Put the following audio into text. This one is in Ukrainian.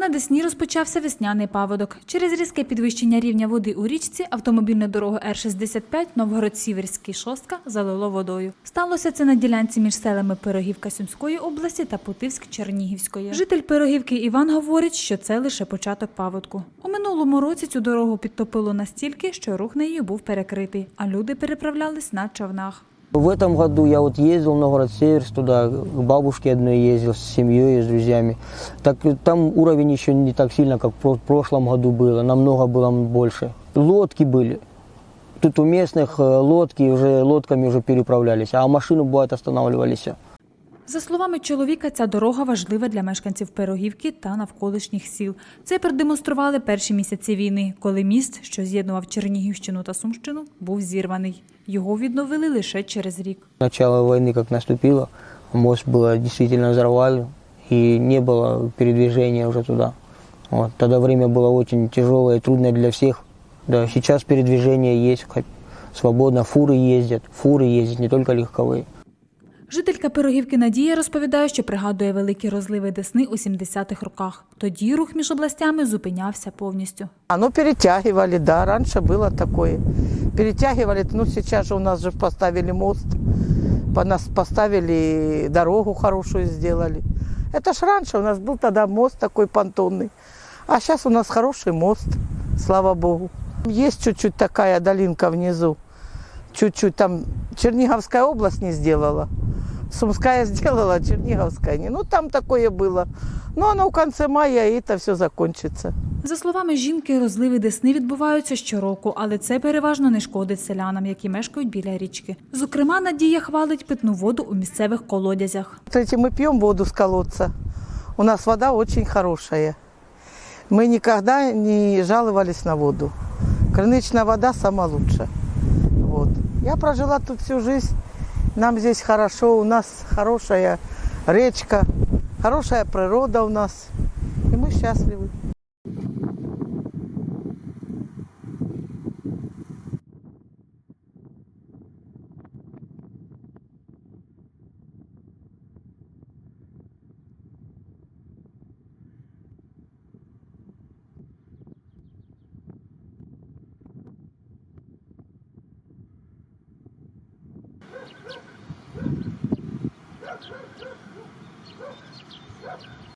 На Десні розпочався весняний паводок. Через різке підвищення рівня води у річці автомобільну дорогу Р-65 Новгород-Сіверський шостка залило водою. Сталося це на ділянці між селами Пирогівка Сумської області та Путивськ Чернігівської. Житель Пирогівки Іван говорить, що це лише початок паводку. У минулому році цю дорогу підтопило настільки, що рух нею був перекритий, а люди переправлялись на човнах. В этом году я вот ездил в Новгород-Северск туда, к бабушке одной ездил с семьей и с друзьями. Так э, там уровень еще не так сильно, как в про- прошлом году было, намного было больше. Лодки были. Тут у местных э, лодки уже лодками уже переправлялись, а машины бывает останавливались. За словами чоловіка, ця дорога важлива для мешканців Пирогівки та навколишніх сіл. Це продемонстрували перші місяці війни, коли міст, що з'єднував Чернігівщину та Сумщину, був зірваний. Його відновили лише через рік. Начало войны как наступило, мост было действительно взорвали, и не было передвижения уже туда. Вот. Тогда время было очень тяжелое и трудное для всех. Да, сейчас передвижение есть, хоть свободно, фуры ездят, фуры ездят, не только легковые. Жителька Пирогівки Надія розповідає, що пригадує великі розливи Десни у 70-х роках. Тоді рух між областями зупинявся повністю. Оно перетягивали, да, раньше было такое. Перетягивали, ну сейчас же у нас же поставили мост, по нас поставили дорогу хорошую сделали. Это ж раньше у нас был тогда мост такой понтонный, а сейчас у нас хороший мост, слава богу. Есть чуть-чуть такая долинка внизу, чуть-чуть там Черниговская область не сделала. Сумская сделала, а Черниговская не. Ну, там такое было. Но оно в конце мая, и это все закончится. За словами жінки, розливи Десни відбуваються щороку, але це переважно не шкодить селянам, які мешкають біля річки. Зокрема, Надія хвалить питну воду у місцевих колодязях. Смотрите, мы пьем воду с колодца. У нас вода очень хорошая. Мы никогда не жаловались на воду. Крынычная вода самая лучшая. Вот. Я прожила тут всю жизнь. Нам здесь хорошо. У нас хорошая речка, хорошая природа у нас. И мы счастливы.